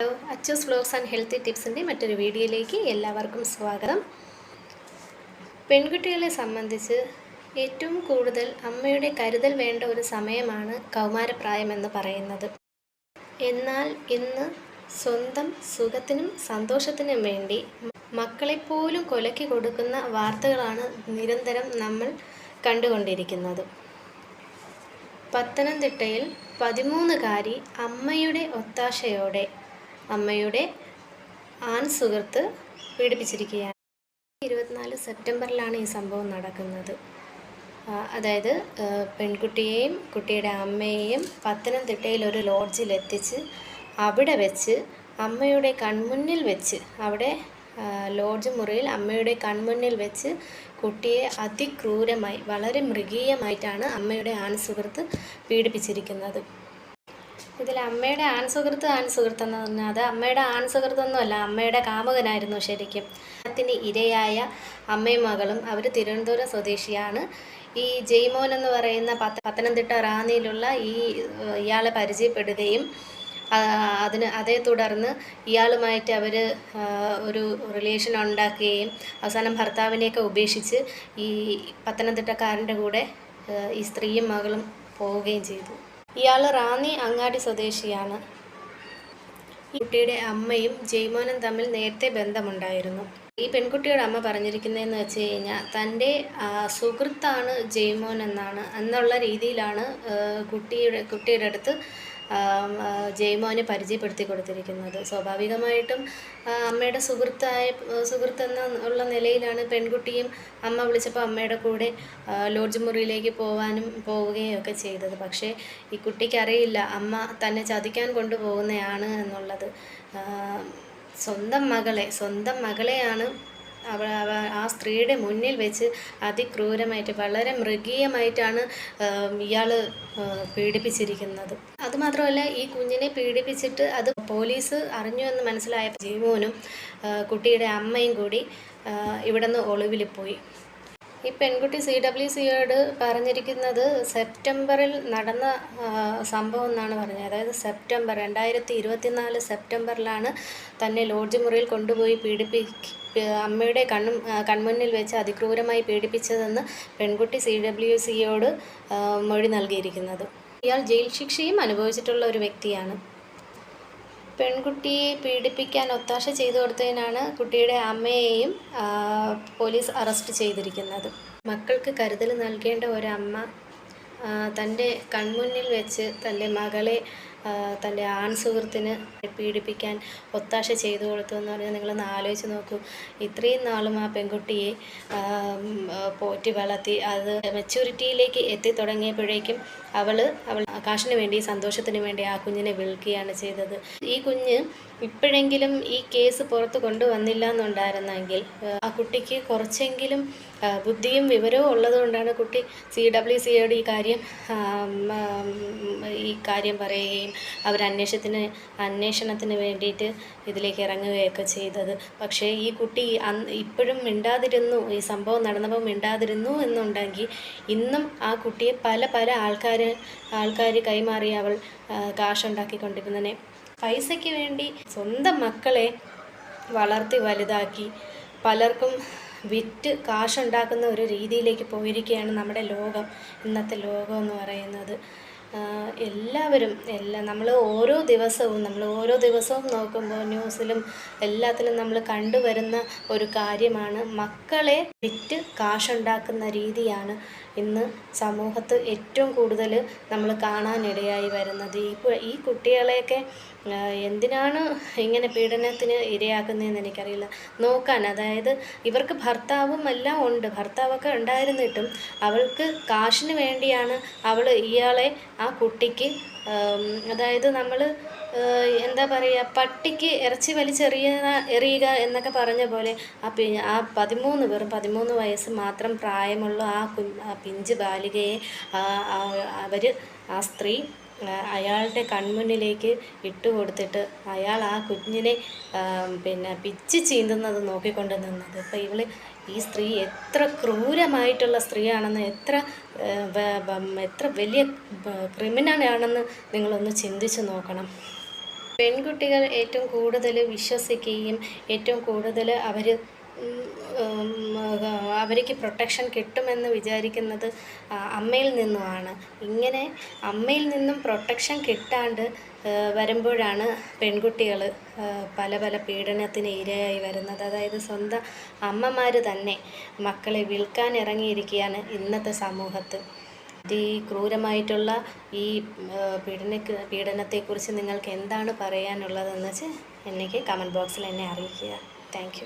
Hello Achus vlogs and healthy ടിപ്സിന്റെ മറ്റൊരു വീഡിയോയിലേക്ക് എല്ലാവർക്കും സ്വാഗതം. പെൺകുട്ടികളെ സംബന്ധിച്ച് ഏറ്റവും കൂടുതൽ അമ്മയുടെ കരുതൽ വേണ്ട ഒരു സമയമാണ് കൗമാരപ്രായം എന്ന് പറയുന്നത്. എന്നാൽ ഇന്ന് സ്വന്തം സുഖത്തിനും സന്തോഷത്തിനും വേണ്ടി മക്കളെപ്പോലും കൊലക്കി കൊടുക്കുന്ന വാർത്തകളാണ് നിരന്തരം നമ്മൾ കണ്ടുകൊണ്ടിരിക്കുന്നത്. പത്തനംതിട്ടയിൽ പതിമൂന്നുകാരി അമ്മയുടെ ഒത്താശയോടെ അമ്മയുടെ ആൺ സുഹൃത്ത് പീഡിപ്പിച്ചിരിക്കുകയാണ്. ഇരുപത്തിനാല് സെപ്റ്റംബറിലാണ് ഈ സംഭവം നടക്കുന്നത്. അതായത് പെൺകുട്ടിയെയും കുട്ടിയുടെ അമ്മയെയും പത്തനംതിട്ടയിൽ ഒരു ലോഡ്ജിൽ എത്തിച്ച് അവിടെ വെച്ച് അമ്മയുടെ കൺമുന്നിൽ വെച്ച് അവിടെ ലോഡ്ജ് മുറിയിൽ അമ്മയുടെ കൺമുന്നിൽ വെച്ച് കുട്ടിയെ അതിക്രൂരമായി വളരെ മൃഗീയമായിട്ടാണ് അമ്മയുടെ ആൺ സുഹൃത്ത് പീഡിപ്പിച്ചിരിക്കുന്നത്. ഇതിൽ അമ്മയുടെ ആൺ സുഹൃത്ത് ആൺ സുഹൃത്ത് എന്ന് പറഞ്ഞാൽ അത് അമ്മയുടെ ആൺ സുഹൃത്തൊന്നുമല്ല അമ്മയുടെ കാമുകനായിരുന്നു ശരിക്കും. അതിന് ഇരയായ അമ്മയും മകളും അവർ തിരുവനന്തപുരം സ്വദേശിയാണ്. ഈ ജയ്മോൻ എന്ന് പറയുന്ന പത്ത പത്തനംതിട്ട റാന്നിയിലുള്ള ഈ ഇയാളെ പരിചയപ്പെടുകയും അതിന് അതേ തുടർന്ന് ഇയാളുമായിട്ട് അവർ ഒരു റിലേഷൻ ഉണ്ടാക്കുകയും അവസാനം ഭർത്താവിനെയൊക്കെ ഉപേക്ഷിച്ച് ഈ പത്തനംതിട്ടക്കാരന്റെ കൂടെ ഈ സ്ത്രീയും മകളും പോവുകയും ചെയ്തു. ഇയാൾ റാന്നി അങ്ങാടി സ്വദേശിയാണ്. കുട്ടിയുടെ അമ്മയും ജയ്മോനും തമ്മിൽ നേരത്തെ ബന്ധമുണ്ടായിരുന്നു. ഈ പെൺകുട്ടിയുടെ അമ്മ പറഞ്ഞിരിക്കുന്നതെന്ന് വെച്ച് കഴിഞ്ഞാൽ തന്റെ സുഹൃത്താണ് ജയ്മോൻ എന്നാണ്. എന്നുള്ള രീതിയിലാണ് കുട്ടിയുടെ കുട്ടിയുടെ അടുത്ത് ജയ്മോനെ പരിചയപ്പെടുത്തി കൊടുത്തിരിക്കുന്നത്. സ്വാഭാവികമായിട്ടും അമ്മയുടെ സുഹൃത്തായ സുഹൃത്ത് എന്ന ഉള്ള നിലയിലാണ് പെൺകുട്ടിയും അമ്മ വിളിച്ചപ്പോൾ അമ്മയുടെ കൂടെ ലോഡ്ജ് മുറിയിലേക്ക് പോവാനും പോവുകയും ഒക്കെ ചെയ്തത്. പക്ഷേ ഈ കുട്ടിക്കറിയില്ല അമ്മ തന്നെ ചതിക്കാൻ കൊണ്ടുപോകുന്നതാണ് എന്നുള്ളത്. സ്വന്തം മകളെ സ്വന്തം മകളെയാണ് അവ അവ ആ സ്ത്രീയുടെ മുന്നിൽ വെച്ച് അതിക്രൂരമായിട്ട് വളരെ മൃഗീയമായിട്ടാണ് ഇയാൾ പീഡിപ്പിച്ചിരിക്കുന്നത്. അതുമാത്രമല്ല ഈ കുഞ്ഞിനെ പീഡിപ്പിച്ചിട്ട് അത് പോലീസ് അറിഞ്ഞു എന്ന് മനസ്സിലായ ജീവനും കുട്ടിയുടെ അമ്മയും കൂടി ഇവിടെ നിന്ന് ഒളിവിൽ പോയി. ഈ പെൺകുട്ടി സി ഡബ്ല്യു സിയോട് പറഞ്ഞിരിക്കുന്നത് സെപ്റ്റംബറിൽ നടന്ന സംഭവം എന്നാണ് പറഞ്ഞത്. അതായത് സെപ്റ്റംബർ രണ്ടായിരത്തി ഇരുപത്തിനാല് സെപ്റ്റംബറിലാണ് തന്നെ ലോഡ്ജ് മുറിയിൽ കൊണ്ടുപോയി പീഡിപ്പി അമ്മയുടെ കണ്ണും കൺമുന്നിൽ വെച്ച് അതിക്രൂരമായി പീഡിപ്പിച്ചതെന്ന് പെൺകുട്ടി സി ഡബ്ല്യു സിയോട് മൊഴി നൽകിയിരിക്കുന്നത്. ഇയാൾ ജയിൽ ശിക്ഷയും അനുഭവിച്ചിട്ടുള്ള ഒരു വ്യക്തിയാണ്. പെൺകുട്ടിയെ പീഡിപ്പിക്കാൻ ഒത്താശ ചെയ്തു കൊടുത്തതിനാണ് കുട്ടിയുടെ അമ്മയെയും പോലീസ് അറസ്റ്റ് ചെയ്തിരിക്കുന്നത്. മക്കൾക്ക് കരുതൽ നൽകേണ്ട ഒരമ്മ തന്റെ കൺമുന്നിൽ വെച്ച് തന്റെ മകളെ തന്റെ ആൺ സുഹൃത്തിന് പീഡിപ്പിക്കാൻ ഒത്താശ ചെയ്തു കൊടുത്തു എന്ന് പറഞ്ഞാൽ നിങ്ങളൊന്ന് ആലോചിച്ച് നോക്കൂ. ഇത്രയും നാളും ആ പെൺകുട്ടിയെ പോറ്റി വളർത്തി അത് മെച്യൂരിറ്റിയിലേക്ക് എത്തി തുടങ്ങിയപ്പോഴേക്കും അവൾ അവൾ കാശിന് വേണ്ടി സന്തോഷത്തിന് വേണ്ടി ആ കുഞ്ഞിനെ വിൽക്കുകയാണ് ചെയ്തത്. ഈ കുഞ്ഞ് ഇപ്പോഴെങ്കിലും ഈ കേസ് പുറത്ത് കൊണ്ടുവന്നില്ല എന്നുണ്ടായിരുന്നെങ്കിൽ ആ, കുട്ടിക്ക് കുറച്ചെങ്കിലും ബുദ്ധിയും വിവരവും ഉള്ളതുകൊണ്ടാണ് കുട്ടി സി ഡബ്ല്യു സിയോട് ഈ കാര്യം ഈ കാര്യം പറയുകയും അവർ അന്വേഷണത്തിന് അന്വേഷണത്തിന് വേണ്ടിയിട്ട് ഇതിലേക്ക് ഇറങ്ങുകയൊക്കെ ചെയ്തത്. പക്ഷേ ഈ കുട്ടി ഇപ്പോഴും മിണ്ടാതിരുന്നു ഈ സംഭവം നടന്നപ്പോൾ മിണ്ടാതിരുന്നു എന്നുണ്ടെങ്കിൽ ഇന്നും ആ കുട്ടിയെ പല പല ആൾക്കാർ ആൾക്കാർ കൈമാറി അവൾ കാശുണ്ടാക്കിക്കൊണ്ടിരുന്നതിനെ പൈസയ്ക്ക് വേണ്ടി സ്വന്തം മക്കളെ വളർത്തി വലുതാക്കി പലർക്കും വിറ്റ് കാശുണ്ടാക്കുന്ന ഒരു രീതിയിലേക്ക് പോയിരിക്കുകയാണ് നമ്മുടെ ലോകം ഇന്നത്തെ ലോകം എന്ന് പറയുന്നത്. എല്ലാവരും എല്ലാ നമ്മൾ ഓരോ ദിവസവും നമ്മൾ ഓരോ ദിവസവും നോക്കുമ്പോൾ ന്യൂസിലും എല്ലാത്തിലും നമ്മൾ കണ്ടുവരുന്ന ഒരു കാര്യമാണ് മക്കളെ വിറ്റ് കാശുണ്ടാക്കുന്ന രീതിയാണ് ഇന്ന് സമൂഹത്ത് ഏറ്റവും കൂടുതൽ നമ്മൾ കാണാനിടയായി വരുന്നത്. ഈ ഈ കുട്ടികളെയൊക്കെ എന്തിനാണ് ഇങ്ങനെ പീഡനത്തിന് ഇരയാക്കുന്നതെന്ന് എനിക്കറിയില്ല. നോക്കാൻ അതായത് ഇവർക്ക് ഭർത്താവും എല്ലാം ഉണ്ട് ഭർത്താവൊക്കെ ഉണ്ടായിരുന്നിട്ടും അവൾക്ക് കാശിന് വേണ്ടിയാണ് അവൾ ഇയാളെ ആ കുട്ടിക്ക് അതായത് നമ്മൾ എന്താ പറയുക പട്ടിക്ക് ഇറച്ചി വലിച്ചെറിയ എറിയുക എന്നൊക്കെ പറഞ്ഞ പോലെ ആ പി ആ പതിമൂന്ന് വെറും പതിമൂന്ന് വയസ്സ് മാത്രം പ്രായമുള്ള ആ കു ആ പിഞ്ച് ബാലികയെ അവർ ആ സ്ത്രീ അയാളുടെ കൺമുന്നിലേക്ക് ഇട്ട് കൊടുത്തിട്ട് അയാൾ ആ കുഞ്ഞിനെ പിന്നെ പിച്ച് ചീന്തുന്നത് നോക്കിക്കൊണ്ട് നിന്നത്. അപ്പോൾ ഇവൾ ഈ സ്ത്രീ എത്ര ക്രൂരമായിട്ടുള്ള സ്ത്രീയാണെന്ന് എത്ര എത്ര വലിയ ക്രിമിനലാണെന്ന് നിങ്ങളൊന്ന് ചിന്തിച്ച് നോക്കണം. പെൺകുട്ടികൾ ഏറ്റവും കൂടുതൽ വിശ്വസിക്കുകയും ഏറ്റവും കൂടുതൽ അവർ അവർക്ക് പ്രൊട്ടക്ഷൻ കിട്ടുമെന്ന് വിചാരിക്കുന്നത് അമ്മയിൽ നിന്നുമാണ്. ഇങ്ങനെ അമ്മയിൽ നിന്നും പ്രൊട്ടക്ഷൻ കിട്ടാണ്ട് വരുമ്പോഴാണ് പെൺകുട്ടികൾ പല പല പീഡനത്തിന് ഇരയായി വരുന്നത്. അതായത് സ്വന്തം അമ്മമാർ തന്നെ മക്കളെ വിൽക്കാൻ ഇറങ്ങിയിരിക്കുകയാണ് ഇന്നത്തെ സമൂഹത്ത്. ഈ ക്രൂരമായിട്ടുള്ള ഈ പീഡന പീഡനത്തെക്കുറിച്ച് നിങ്ങൾക്ക് എന്താണ് പറയാനുള്ളതെന്ന് വെച്ച് എനിക്ക് കമന്റ് ബോക്സിൽ എന്നെ അറിയിക്കുക. താങ്ക്